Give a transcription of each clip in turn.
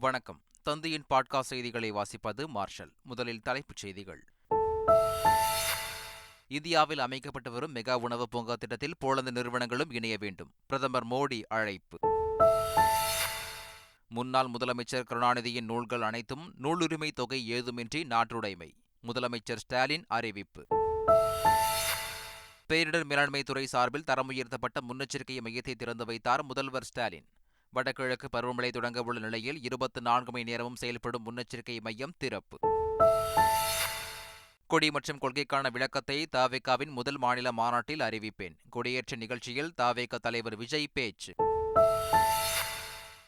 வணக்கம். தந்தையின் பாட்காஸ்ட் செய்திகளை வாசிப்பது மார்ஷல். முதலில் தலைப்புச் செய்திகள். இந்தியாவில் அமைக்கப்பட்டு வரும் மெகா உணவு பூங்கா திட்டத்தில் போலந்து நிறுவனங்களும் இணைய வேண்டும். பிரதமர் மோடி அழைப்பு. முன்னாள் முதலமைச்சர் கருணாநிதியின் நூல்கள் அனைத்தும் நூலுரிமை தொகை ஏதுமின்றி நாட்டுடைமை. முதலமைச்சர் ஸ்டாலின் அறிவிப்பு. பேரிடர் மேலாண்மை துறை சார்பில் தரம் உயர்த்தப்பட்ட முன்னெச்சரிக்கை மையத்தை திறந்து வைத்தார் முதல்வர் ஸ்டாலின். வடகிழக்கு பருவமழை தொடங்கவுள்ள நிலையில் இருபத்தி நான்கு மணி நேரமும் செயல்படும் முன்னெச்சரிக்கை மையம் திறப்பு. கொடி மற்றும் கொள்கைக்கான விளக்கத்தை தாவேகாவின் முதல் மாநில மாநாட்டில் அறிவிப்பேன். கொடியேற்ற நிகழ்ச்சியில் தாவேக தலைவர் விஜய் பேச்சு.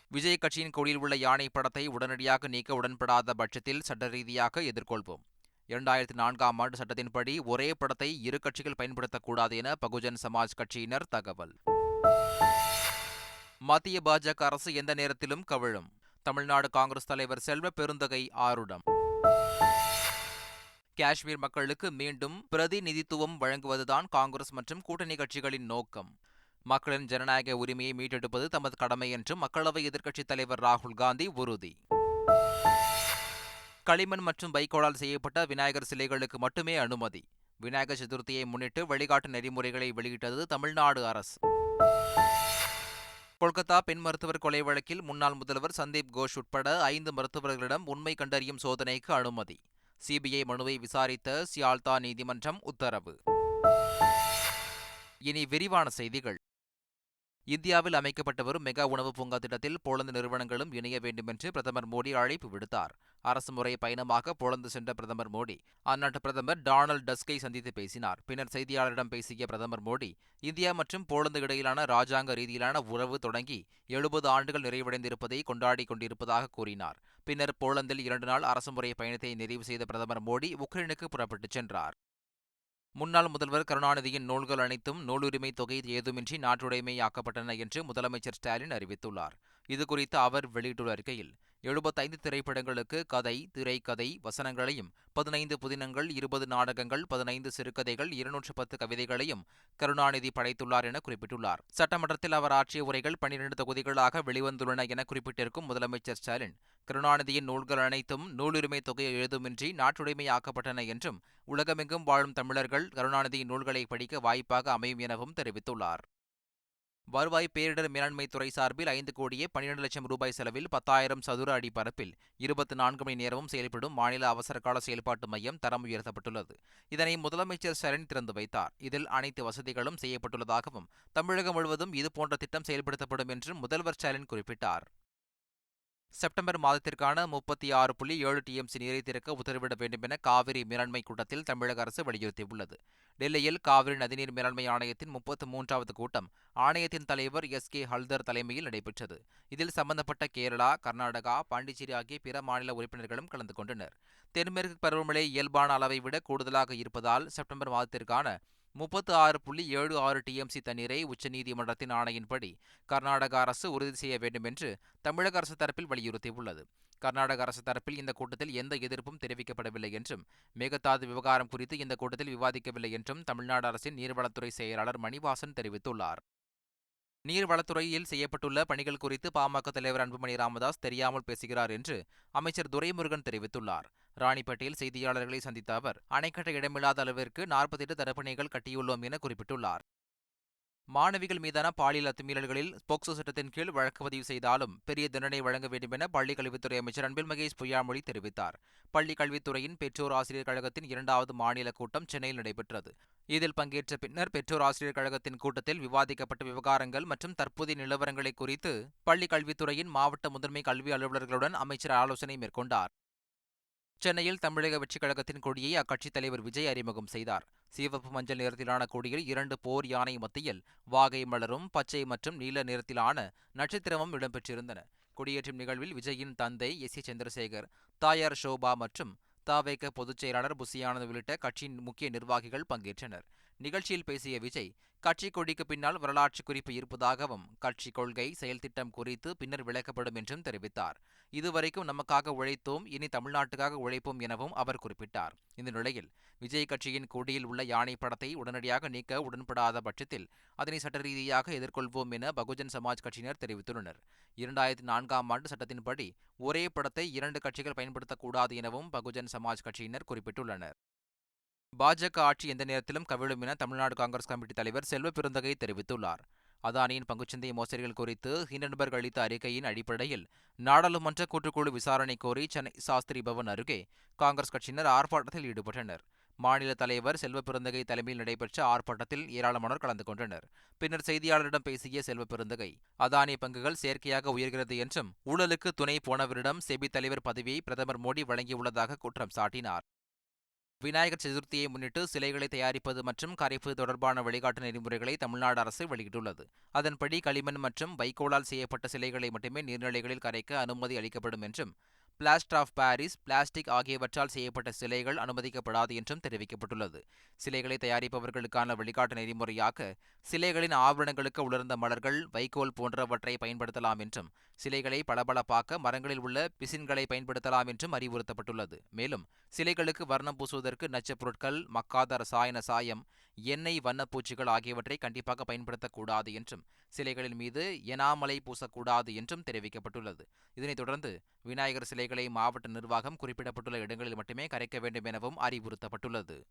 விஜய் கட்சியின் கொடியில் உள்ள யானை படத்தை உடனடியாக நீக்க உடன்படாத பட்சத்தில் சட்ட ரீதியாக எதிர்கொள்வோம். இரண்டாயிரத்தி நான்காம் ஆண்டு சட்டத்தின்படி ஒரே படத்தை இரு கட்சிகள் பயன்படுத்தக்கூடாது என பகுஜன் சமாஜ் கட்சியினர் தகவல். மத்திய பாஜக அரசு எந்த நேரத்திலும் கவிழும். தமிழ்நாடு காங்கிரஸ் தலைவர் செல்வ பெருந்தகை ஆருடம். காஷ்மீர் மக்களுக்கு மீண்டும் பிரதிநிதித்துவம் வழங்குவதுதான் காங்கிரஸ் மற்றும் கூட்டணி கட்சிகளின் நோக்கம். மக்களின் ஜனநாயக உரிமையை மீட்டெடுப்பது தமது கடமை என்று மக்களவை எதிர்க்கட்சித் தலைவர் ராகுல் காந்தி உறுதி. களிமண் மற்றும் வைக்கோலால் செய்யப்பட்ட விநாயகர் சிலைகளுக்கு மட்டுமே அனுமதி. விநாயகர் சதுர்த்தியை முன்னிட்டு வழிகாட்டு நெறிமுறைகளை வெளியிட்டது தமிழ்நாடு அரசு. கொல்கத்தா பெண் மருத்துவர் கொலை வழக்கில் முன்னாள் முதல்வர் சந்தீப் கோஷ் உட்பட ஐந்து மருத்துவர்களிடம் உண்மை கண்டறியும் சோதனைக்கு அனுமதி. சிபிஐ மனுவை விசாரித்த சியால்தா நீதிமன்றம் உத்தரவு. இனி விரிவான செய்திகள். இந்தியாவில் அமைக்கப்பட்டு வரும் மெகா உணவு பூங்கா திட்டத்தில் போலந்து நிறுவனங்களும் இணைய வேண்டும் என்று பிரதமர் மோடி அழைப்பு விடுத்தார். அரசு முறை பயணமாக போலந்து சென்ற பிரதமர் மோடி அந்நாட்டு பிரதமர் டொனால்டு டஸ்கை சந்தித்து பேசினார். பின்னர் செய்தியாளரிடம் பேசிய பிரதமர் மோடி இந்தியா மற்றும் போலந்து இடையிலான ராஜாங்க ரீதியிலான உறவு தொடங்கி எழுபது ஆண்டுகள் நிறைவடைந்திருப்பதை கொண்டாடி கொண்டிருப்பதாக கூறினார். பின்னர் போலந்தில் இரண்டு நாள் அரசுமுறை பயணத்தை நிறைவு செய்த பிரதமர் மோடி உக்ரைனுக்கு புறப்பட்டுச் சென்றார். முன்னாள் முதல்வர் கருணாநிதியின் நூல்கள் அனைத்தும் நூலுரிமை தொகை ஏதுமின்றி நாட்டுடைமையாக்கப்பட்டன என்று முதலமைச்சர் ஸ்டாலின் அறிவித்துள்ளார். இதுகுறித்து அவர் வெளியிட்டுள்ள அறிக்கையில் எழுபத்தைந்து திரைப்படங்களுக்கு கதை திரைக்கதை வசனங்களையும் பதினைந்து புதினங்கள் இருபது நாடகங்கள் பதினைந்து சிறுகதைகள் இருநூற்று பத்து கவிதைகளையும் கருணாநிதி படைத்துள்ளார் என குறிப்பிட்டுள்ளார். சட்டமன்றத்தில் அவர் ஆற்றிய உரைகள் பனிரெண்டு தொகுதிகளாக வெளிவந்துள்ளன என குறிப்பிட்டிருக்கும் முதலமைச்சர் ஸ்டாலின் கருணாநிதியின் நூல்கள் அனைத்தும் நூலுரிமை தொகை எழுதுமின்றி நாட்டுடைமையாக்கப்பட்டன என்றும் உலகமெங்கும் வாழும் தமிழர்கள் கருணாநிதியின் நூல்களை படிக்க வாய்ப்பாக அமையும் எனவும் தெரிவித்துள்ளார். வருவாய் பேரிடர் மேலாண்மை துறை சார்பில் ஐந்து கோடியே பன்னிரண்டு லட்சம் ரூபாய் செலவில் பத்தாயிரம் சதுர அடி பரப்பில் இருபத்தி நான்கு மணி நேரமும் செயல்படும் மாநில அவசரகால செயல்பாட்டு மையம் தரம் உயர்த்தப்பட்டுள்ளது. இதனை முதலமைச்சர் சரண் திறந்து வைத்தார். இதில் அனைத்து வசதிகளும் செய்யப்பட்டுள்ளதாகவும் தமிழகம் முழுவதும் இதுபோன்ற திட்டம் செயல்படுத்தப்படும் என்றும் முதல்வர் ஸ்டாலின் குறிப்பிட்டார். செப்டம்பர் மாதத்திற்கான முப்பத்தி ஆறு புள்ளி ஏழு டிஎம்சி நீரை திறக்க உத்தரவிட வேண்டும் என காவிரி மேலாண்மை கூட்டத்தில் தமிழக அரசு வலியுறுத்தியுள்ளது. டெல்லியில் காவிரி நதிநீர் மேலாண்மை ஆணையத்தின் முப்பத்து மூன்றாவது கூட்டம் ஆணையத்தின் தலைவர் எஸ் கே ஹல்தர் தலைமையில் நடைபெற்றது. இதில் சம்பந்தப்பட்ட கேரளா கர்நாடகா பாண்டிச்சேரி ஆகிய பிற மாநில உறுப்பினர்களும் கலந்து கொண்டனர். தென்மேற்கு பருவமழை இயல்பான அளவை விட கூடுதலாக இருப்பதால் செப்டம்பர் மாதத்திற்கான முப்பத்து ஆறு புள்ளி ஏழு ஆறு டிஎம்சி தண்ணீரை உச்சநீதிமன்றத்தின் ஆணையின்படி கர்நாடக அரசு உறுதி செய்ய வேண்டும் என்று தமிழக அரசு தரப்பில் வலியுறுத்தியுள்ளது. கர்நாடக அரசு தரப்பில் இந்த கூட்டத்தில் எந்த எதிர்ப்பும் தெரிவிக்கப்படவில்லை என்றும் மேகதாது விவகாரம் குறித்து இந்த கூட்டத்தில் விவாதிக்கவில்லை என்றும் தமிழ்நாடு அரசின் நீர்வளத்துறை செயலாளர் மணிவாசன் தெரிவித்துள்ளார். நீர்வளத்துறையில் செய்யப்பட்டுள்ள பணிகள் குறித்து பாமக தலைவர் அன்புமணி ராமதாஸ் தெரியாமல் பேசுகிறார் என்று அமைச்சர் துரைமுருகன் தெரிவித்துள்ளார். ராணிப்பேட்டையில் செய்தியாளர்களை சந்தித்த அவர் அணைக்கட்ட இடமில்லாத அளவிற்கு நாற்பத்தி எட்டு தடுப்பணைகள் கட்டியுள்ளோம் என குறிப்பிட்டுள்ளார். மாணவிகள் மீதான பாலியல் அத்துமீறல்களில் போக்சோ சட்டத்தின் கீழ் வழக்கு பதிவு செய்தாலும் பெரிய தண்டனை வழங்க வேண்டும் என பள்ளிக் கல்வித்துறை அமைச்சர் அன்பில் மகேஷ் பொய்யாமொழி தெரிவித்தார். பள்ளிக் கல்வித்துறையின் பெற்றோர் ஆசிரியர் கழகத்தின் இரண்டாவது மாநில கூட்டம் சென்னையில் நடைபெற்றது. இதில் பங்கேற்ற பின்னர் பெற்றோர் ஆசிரியர் கழகத்தின் கூட்டத்தில் விவாதிக்கப்பட்ட விவகாரங்கள் மற்றும் தற்போதைய நிலவரங்களை குறித்து பள்ளிக் கல்வித்துறையின் மாவட்ட முதன்மை கல்வி அலுவலர்களுடன் அமைச்சர் ஆலோசனை மேற்கொண்டார். சென்னையில் தமிழக வெற்றிக் கழகத்தின் கொடியை அக்கட்சித் தலைவர் விஜய் அறிமுகம் செய்தார். சிவப்பு மஞ்சள் நிறத்திலான கொடியில் இரண்டு போர் யானை மத்தியில் வாகை மலரும் பச்சை மற்றும் நீல நிறத்திலான நட்சத்திரமும் இடம்பெற்றிருந்தன. கொடியேற்றும் நிகழ்வில் விஜயின் தந்தை எஸ். சி. சந்திரசேகர் தாயார் ஷோபா மற்றும் தாவேக பொதுச் செயலாளர் புசியானந்த் உள்ளிட்ட கட்சியின் முக்கிய நிர்வாகிகள் பங்கேற்றனர். நிகழ்ச்சியில் பேசிய விஜய் கட்சி கொடிக்கு பின்னால் வரலாற்று குறிப்பு இருப்பதாகவும் கட்சி கொள்கை செயல்திட்டம் குறித்து பின்னர் விளக்கப்படும் என்றும் தெரிவித்தார். இதுவரைக்கும் நமக்காக உழைத்தோம் இனி தமிழ்நாட்டுக்காக உழைப்போம் எனவும் அவர் குறிப்பிட்டார். இந்த நிலையில் விஜய் கட்சியின் கொடியில் உள்ள யானை படத்தை உடனடியாக நீக்க உடன்படாத பட்சத்தில் அதனை சட்ட ரீதியாக எதிர்கொள்வோம் என பகுஜன் சமாஜ் கட்சியினர் தெரிவித்துள்ளனர். இரண்டாயிரத்தி நான்காம் ஆண்டு சட்டத்தின்படி ஒரே படத்தை இரண்டு கட்சிகள் பயன்படுத்தக்கூடாது எனவும் பகுஜன் சமாஜ் கட்சியினர் குறிப்பிட்டுள்ளனர். பாஜக ஆட்சி எந்த நேரத்திலும் கவிழும் என தமிழ்நாடு காங்கிரஸ் கமிட்டி தலைவர் செல்வ பெருந்தகை தெரிவித்துள்ளார். அதானியின் பங்குச்சந்தை மோசடிகள் குறித்து ஹிண்டன்பர்க் அளித்த அறிக்கையின் அடிப்படையில் நாடாளுமன்ற கூட்டுக்குழு விசாரணை கோரி சென்னை சாஸ்திரி பவன் அருகே காங்கிரஸ் கட்சியினர் ஆர்ப்பாட்டத்தில் ஈடுபட்டனர். மாநில தலைவர் செல்வ பெருந்தகை தலைமையில் நடைபெற்ற ஆர்ப்பாட்டத்தில் ஏராளமானோர் கலந்து கொண்டனர். பின்னர் செய்தியாளரிடம் பேசிய செல்வ பெருந்தகை அதானி பங்குகள் செயற்கையாக உயர்கிறது என்றும் ஊழலுக்கு துணை போனவரிடம் செபி தலைவர் பதவியை பிரதமர் மோடி வழங்கியுள்ளதாக குற்றம் சாட்டினார். விநாயகர் சதுர்த்தியை முன்னிட்டு சிலைகளை தயாரிப்பது மற்றும் கரைப்பு தொடர்பான வழிகாட்டு நெறிமுறைகளை தமிழ்நாடு அரசு வெளியிட்டுள்ளது. அதன்படி களிமண் மற்றும் வைக்கோலால் செய்யப்பட்ட சிலைகளை மட்டுமே நீர்நிலைகளில் கரைக்க அனுமதி அளிக்கப்படும் என்றும் பிளாஸ்டர் ஆஃப் பாரிஸ் பிளாஸ்டிக் ஆகியவற்றால் செய்யப்பட்ட சிலைகள் அனுமதிக்கப்படாது என்றும் தெரிவிக்கப்பட்டுள்ளது. சிலைகளை தயாரிப்பவர்களுக்கான வழிகாட்டு நெறிமுறையாக சிலைகளின் ஆவரணங்களுக்கு உலர்ந்த மலர்கள் வைக்கோல் போன்றவற்றை பயன்படுத்தலாம் என்றும் சிலைகளை பளபளப்பாக்க மரங்களில் உள்ள பிசின்களை பயன்படுத்தலாம் என்றும் அறிவுறுத்தப்பட்டுள்ளது. மேலும் சிலைகளுக்கு வர்ணம் பூசுவதற்கு நச்சுப் பொருட்கள் மக்காத ரசாயன சாயம் எண்ணெய் வண்ணப்பூச்சிகள் ஆகியவற்றை கண்டிப்பாக பயன்படுத்தக்கூடாது என்றும் சிலைகளின் மீது எனாமலை பூசக்கூடாது என்றும் தெரிவிக்கப்பட்டுள்ளது. இதனைத் தொடர்ந்து விநாயகர் சிலைகளை மாவட்ட நிர்வாகம் குறிப்பிடப்பட்டுள்ள இடங்களில் மட்டுமே கரைக்க வேண்டும் எனவும் அறிவுறுத்தப்பட்டுள்ளது.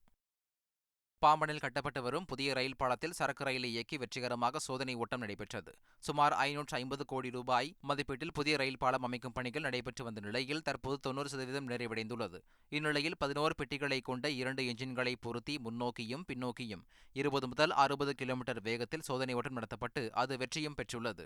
பாம்பனில் கட்டப்பட்டு வரும் புதிய ரயில் பாலத்தில் சரக்கு ரயிலை இயக்கி வெற்றிகரமாக சோதனை ஓட்டம் நடைபெற்றது. சுமார் ஐநூற்று ஐம்பது கோடி ரூபாய் மதிப்பீட்டில் புதிய ரயில் பாலம் அமைக்கும் பணிகள் நடைபெற்று வந்த நிலையில் தற்போது தொன்னூறு சதவீதம் நிறைவடைந்துள்ளது. இந்நிலையில் பதினோரு பெட்டிகளை கொண்ட இரண்டு எஞ்சின்களை பொருத்தி முன்னோக்கியும் பின்னோக்கியும் இருபது முதல் அறுபது கிலோமீட்டர் வேகத்தில் சோதனை ஓட்டம் நடத்தப்பட்டு அது வெற்றியும் பெற்றுள்ளது.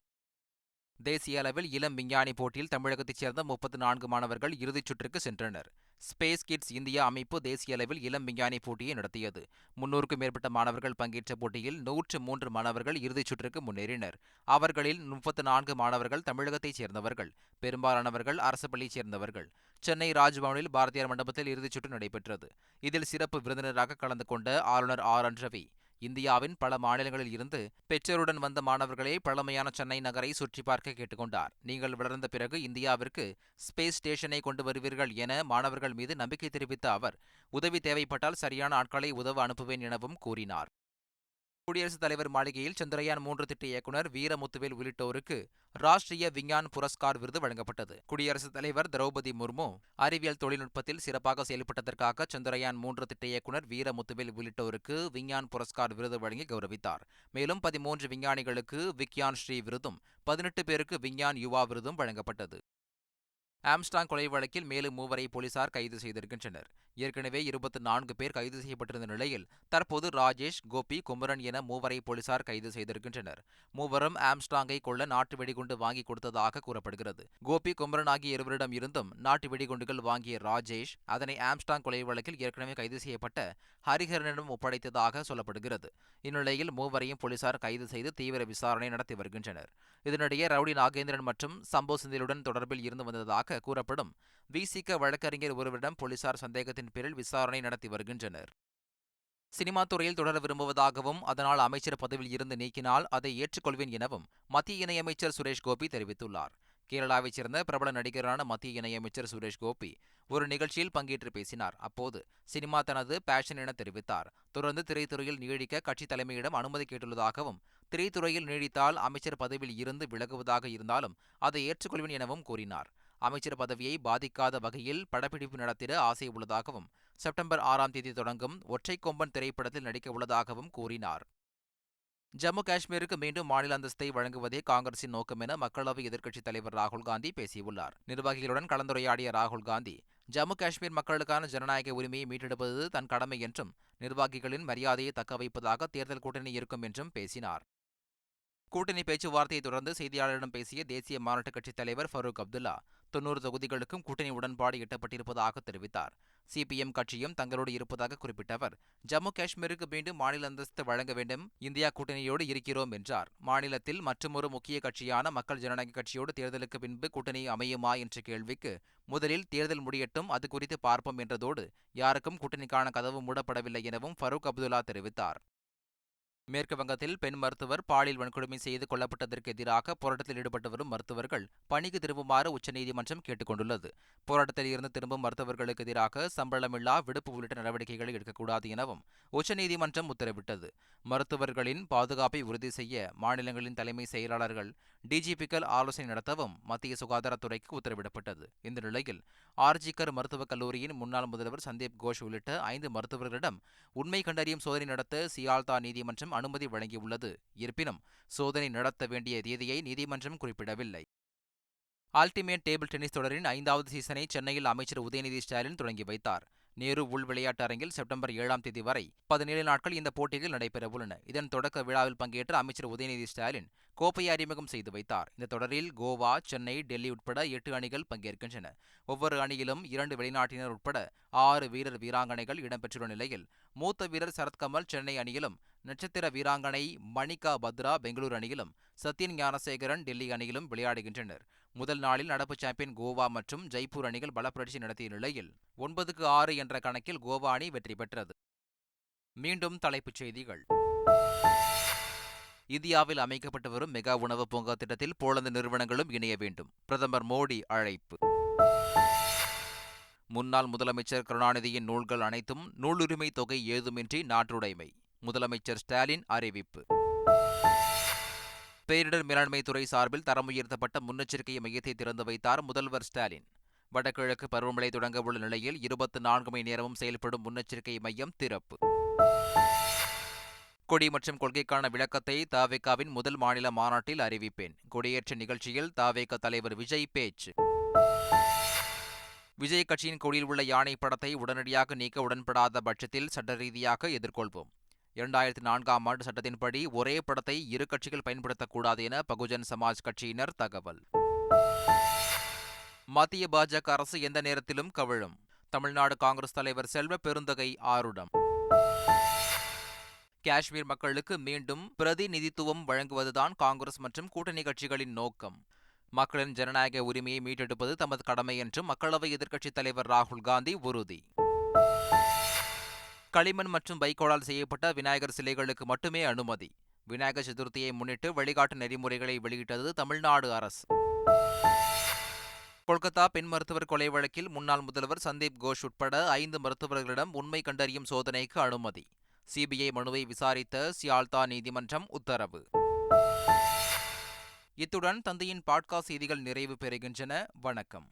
தேசிய அளவில் இளம் விஞ்ஞானி போட்டியில் தமிழகத்தைச் சேர்ந்த முப்பத்து நான்கு மாணவர்கள் இறுதிச் சுற்றுக்கு சென்றனர். ஸ்பேஸ் கிட்ஸ் இந்தியா அமைப்பு தேசிய அளவில் இளம் விஞ்ஞானி போட்டியை நடத்தியது. முன்னூறுக்கும் மேற்பட்ட மாணவர்கள் பங்கேற்ற போட்டியில் நூற்று மூன்று மாணவர்கள் இறுதிச் சுற்றுக்கு முன்னேறினர். அவர்களில் முப்பத்து நான்கு மாணவர்கள் தமிழகத்தைச் சேர்ந்தவர்கள். பெரும்பாலானவர்கள் அரசு பள்ளியைச் சேர்ந்தவர்கள். சென்னை ராஜ்பவனில் பாரதியார் மண்டபத்தில் இறுதிச் சுற்று நடைபெற்றது. இதில் சிறப்பு விருந்தினராக கலந்து கொண்ட ஆளுநர் ஆர். என் ரவி இந்தியாவின் பல மாநிலங்களில் இருந்து பெற்றோருடன் வந்த மாணவர்களே பழமையான சென்னை நகரை சுற்றி பார்க்க கேட்டுக்கொண்டார். நீங்கள் வளர்ந்த பிறகு இந்தியாவிற்கு ஸ்பேஸ் ஸ்டேஷனை கொண்டு வருவீர்கள் என மாணவர்கள் மீது நம்பிக்கை தெரிவித்த அவர் உதவி தேவைப்பட்டால் சரியான ஆட்களை உதவ அனுப்புவேன் எனவும் கூறினார். குடியரசுத் தலைவர் மாளிகையில் சந்திரயான் மூன்று திட்ட இயக்குநர் வீரமுத்துவேல் உள்ளிட்டோருக்கு ராஷ்டிரிய விஞ்ஞான் புரஸ்கார் விருது வழங்கப்பட்டது. குடியரசுத் தலைவர் திரௌபதி முர்மு அறிவியல் தொழில்நுட்பத்தில் சிறப்பாக செயல்பட்டதற்காக சந்திரயான் மூன்று திட்ட இயக்குநர் வீரமுத்துவேல் உள்ளிட்டோருக்கு விஞ்ஞான் புரஸ்கார் விருது வழங்கி கௌரவித்தார். மேலும் பதிமூன்று விஞ்ஞானிகளுக்கு விக்யான் ஸ்ரீ விருதும் பதினெட்டு பேருக்கு விஞ்ஞான் யுவா விருதும் வழங்கப்பட்டது. ஆம்ஸ்டாங் கொலை வழக்கில் மேலும் மூவரை போலீசார் கைது செய்திருக்கின்றனர். ஏற்கனவே இருபத்தி நான்கு பேர் கைது செய்யப்பட்டிருந்த நிலையில் தற்போது ராஜேஷ் கோபி குமரன் என மூவரை போலீசார் கைது செய்திருக்கின்றனர். மூவரும் ஆம்ஸ்டாங்கை கொள்ள நாட்டு வெடிகுண்டு வாங்கி கொடுத்ததாக கூறப்படுகிறது. கோபி குமரன் ஆகிய இருவரிடம் இருந்தும் நாட்டு வெடிகுண்டுகள் வாங்கிய ராஜேஷ் அதனை ஆம்ஸ்டாங் கொலை வழக்கில் ஏற்கனவே கைது செய்யப்பட்ட ஹரிஹரனிடம் ஒப்படைத்ததாக சொல்லப்படுகிறது. இந்நிலையில் மூவரையும் போலீசார் கைது செய்து தீவிர விசாரணை நடத்தி வருகின்றனர். இதனிடையே ரவுடி நாகேந்திரன் மற்றும் சம்போ சிந்திலுடன் தொடர்பில் இருந்து வந்ததாக கூறப்படும். விசிக வழக்கறிஞர் ஒருவரிடம் போலீசார் சந்தேகத்தின் பேரில் விசாரணை நடத்தி வருகின்றனர். சினிமா துறையில் தொடர விரும்புவதாகவும் அதனால் அமைச்சர் பதவியில் இருந்து நீக்கினால் அதை ஏற்றுக்கொள்வேன் எனவும் மத்திய இணையமைச்சர் சுரேஷ் கோபி தெரிவித்துள்ளார். கேரளாவைச் சேர்ந்த பிரபல நடிகரான மத்திய இணையமைச்சர் சுரேஷ் கோபி ஒரு நிகழ்ச்சியில் பங்கேற்று பேசினார். அப்போது சினிமா தனது பேஷன் என தெரிவித்தார். தொடர்ந்து திரைத்துறையில் நீடிக்க கட்சி தலைமையிடம் அனுமதி கேட்டுள்ளதாகவும் திரைத்துறையில் நீடித்தால் அமைச்சர் பதவியில் இருந்து விலகுவதாக இருந்தாலும் அதை ஏற்றுக்கொள்வேன் எனவும் கூறினார். அமைச்சர் பதவியை பாதிக்காத வகையில் படப்பிடிப்பு நடத்திட ஆசை உள்ளதாகவும் செப்டம்பர் ஆறாம் தேதி தொடங்கும் ஒற்றை கொம்பன் திரைப்படத்தில் நடிக்க உள்ளதாகவும் கூறினார். ஜம்மு காஷ்மீருக்கு மீண்டும் மாநில அந்தஸ்தை வழங்குவதே காங்கிரசின் நோக்கம் என மக்களவை எதிர்க்கட்சித் தலைவர் ராகுல் காந்தி பேசியுள்ளார். நிர்வாகிகளுடன் கலந்துரையாடிய ராகுல் காந்தி ஜம்மு காஷ்மீர் மக்களுக்கான ஜனநாயக உரிமையை மீட்டெடுப்பது தன் கடமை என்றும் நிர்வாகிகளின் மரியாதையை தக்கவைப்பதாக தேர்தல் கூட்டணி இருக்கும் என்றும் பேசினார். கூட்டணி பேச்சுவார்த்தையை தொடர்ந்து செய்தியாளரிடம் பேசிய தேசிய மாநாட்டுக் கட்சித் தலைவர் ஃபரூக் அப்துல்லா தொன்னூறு தொகுதிகளுக்கும் கூட்டணி உடன்பாடு எட்டப்பட்டிருப்பதாக தெரிவித்தார். சிபிஎம் கட்சியும் தங்களோடு இருப்பதாக குறிப்பிட்ட அவர் ஜம்மு காஷ்மீருக்கு மீண்டும் மாநில அந்தஸ்து வழங்க வேண்டும் இந்தியா கூட்டணியோடு இருக்கிறோம் என்றார். மாநிலத்தில் மற்றொரு முக்கிய கட்சியான மக்கள் ஜனநாயக கட்சியோடு தேர்தலுக்கு பின்பு கூட்டணி அமையுமா என்ற கேள்விக்கு முதலில் தேர்தல் முடியட்டும் அது குறித்து பார்ப்போம் என்றதோடு யாருக்கும் கூட்டணிக்கான கதவு மூடப்படவில்லை எனவும் ஃபரூக் அப்துல்லா தெரிவித்தார். மேற்கு வங்கத்தில் பெண் மருத்துவர் பாலியல் வன்கொடுமை செய்து கொல்லப்பட்டதற்கு எதிராக போராட்டத்தில் ஈடுபட்டு வரும் மருத்துவர்கள் பணிக்கு திரும்புமாறு உச்சநீதிமன்றம் கேட்டுக் கொண்டுள்ளது போராட்டத்தில் இருந்து திரும்பும் மருத்துவர்களுக்கு எதிராக சம்பளமில்லா விடுப்பு உள்ளிட்ட நடவடிக்கைகளை எடுக்கக்கூடாது எனவும் உச்சநீதிமன்றம் உத்தரவிட்டது. மருத்துவர்களின் பாதுகாப்பை உறுதி செய்ய மாநிலங்களின் தலைமை செயலாளர்கள் டிஜிபிக்கள் ஆலோசனை நடத்தவும் மத்திய சுகாதாரத்துறைக்கு உத்தரவிடப்பட்டது. இந்த நிலையில் ஆர்ஜிகர் மருத்துவக் கல்லூரியின் முன்னாள் முதல்வர் சந்தீப் கோஷ் உள்ளிட்ட ஐந்து மருத்துவர்களிடம் உண்மை கண்டறியும் சோதனை நடத்த சியால்தா நீதிமன்றம் அனுமதி வழங்கியுள்ளது. இருப்பினும் சோதனை நடத்த வேண்டிய தேதியை நீதிமன்றம் குறிப்பிடவில்லை. அல்டிமேட் டேபிள் டென்னிஸ் தொடரின் ஐந்தாவது சீசனை சென்னையில் அமைச்சர் உதயநிதி ஸ்டாலின் தொடங்கி வைத்தார். நேரு உள் விளையாட்டு அரங்கில் செப்டம்பர் ஏழாம் தேதி வரை பதினேழு நாட்கள் இந்த போட்டிகள் நடைபெறவுள்ளன. இதன் தொடக்க விழாவில் பங்கேற்ற அமைச்சர் உதயநிதி ஸ்டாலின் கோப்பையை அறிமுகம் செய்து வைத்தார். இந்த தொடரில் கோவா சென்னை டெல்லி உட்பட எட்டு அணிகள் பங்கேற்கின்றன. ஒவ்வொரு அணியிலும் இரண்டு வெளிநாட்டினர் உட்பட ஆறு வீரர் வீராங்கனைகள் இடம்பெற்றுள்ள நிலையில் மூத்த வீரர் சரத்கமல் சென்னை அணியிலும் நட்சத்திர வீராங்கனை மணிகா பத்ரா பெங்களூரு அணியிலும் சத்யன் ஞானசேகரன் டெல்லி அணியிலும் விளையாடுகின்றனர். முதல் நாளில் நடப்பு சாம்பியன் கோவா மற்றும் ஜெய்ப்பூர் அணிகள் பலப்புரட்சி நடத்திய நிலையில் ஒன்பதுக்கு ஆறு என்ற கணக்கில் கோவா அணி வெற்றி பெற்றது. மீண்டும் தலைப்புச் செய்திகள். இந்தியாவில் அமைக்கப்பட்டு வரும் மெகா உணவு பூங்கா திட்டத்தில் போலந்து நிறுவனங்களும் இணைய வேண்டும். பிரதமர் மோடி அழைப்பு. முன்னாள் முதலமைச்சர் கருணாநிதியின் நூல்கள் அனைத்தும் நூலுரிமை தொகை ஏதுமின்றி நாட்டுடைமை. முதலமைச்சர் ஸ்டாலின் அறிவிப்பு. பேரிடர் மேலாண்மை துறை சார்பில் தரம் உயர்த்தப்பட்ட முன்னெச்சரிக்கை மையத்தை திறந்து வைத்தார் முதல்வர் ஸ்டாலின். வடகிழக்கு பருவமழை தொடங்க உள்ள நிலையில் இருபத்தி நான்கு மணி நேரமும் செயல்படும் முன்னெச்சரிக்கை மையம் திறப்பு. கொடி மற்றும் கொள்கைக்கான விளக்கத்தை தாவேகாவின் முதல் மாநில மாநாட்டில் அறிவிப்பேன். கொடியேற்ற நிகழ்ச்சியில் தாவேக தலைவர் விஜய் பேச்சு. விஜய் கட்சியின் கொடியில் உள்ள யானை படத்தை உடனடியாக நீக்க உடன்படாத பட்சத்தில் சட்ட ரீதியாக எதிர்கொள்வோம். இரண்டாயிரத்தி நான்காம் ஆண்டு சட்டத்தின்படி ஒரே படத்தை இரு கட்சிகள் பயன்படுத்தக்கூடாது என பகுஜன் சமாஜ் கட்சியினர் தகவல். மத்திய பாஜக அரசு எந்த நேரத்திலும் கவிழும். தமிழ்நாடு காங்கிரஸ் தலைவர் செல்வ பெருந்தகை ஆருடம். காஷ்மீர் மக்களுக்கு மீண்டும் பிரதிநிதித்துவம் வழங்குவதுதான் காங்கிரஸ் மற்றும் கூட்டணி கட்சிகளின் நோக்கம். மக்களின் ஜனநாயக உரிமையை மீட்டெடுப்பது தமது கடமை என்று மக்களவை எதிர்க்கட்சித் தலைவர் ராகுல் காந்தி உறுதி. களிமண் மற்றும் வைக்கோலால் செய்யப்பட்ட விநாயகர் சிலைகளுக்கு மட்டுமே அனுமதி. விநாயகர் சதுர்த்தியை முன்னிட்டு வழிகாட்டு நெறிமுறைகளை வெளியிட்டது தமிழ்நாடு அரசு. கொல்கத்தா பெண் மருத்துவர் கொலை வழக்கில் முன்னாள் முதல்வர் சந்தீப் கோஷ் உட்பட ஐந்து மருத்துவர்களிடம் உண்மை கண்டறியும் சோதனைக்கு அனுமதி. சிபிஐ மனுவை விசாரித்த சியால்தா நீதிமன்றம் உத்தரவு. இத்துடன் தந்தையின் பாட்காஸ்ட் செய்திகள் நிறைவு பெறுகின்றன. வணக்கம்.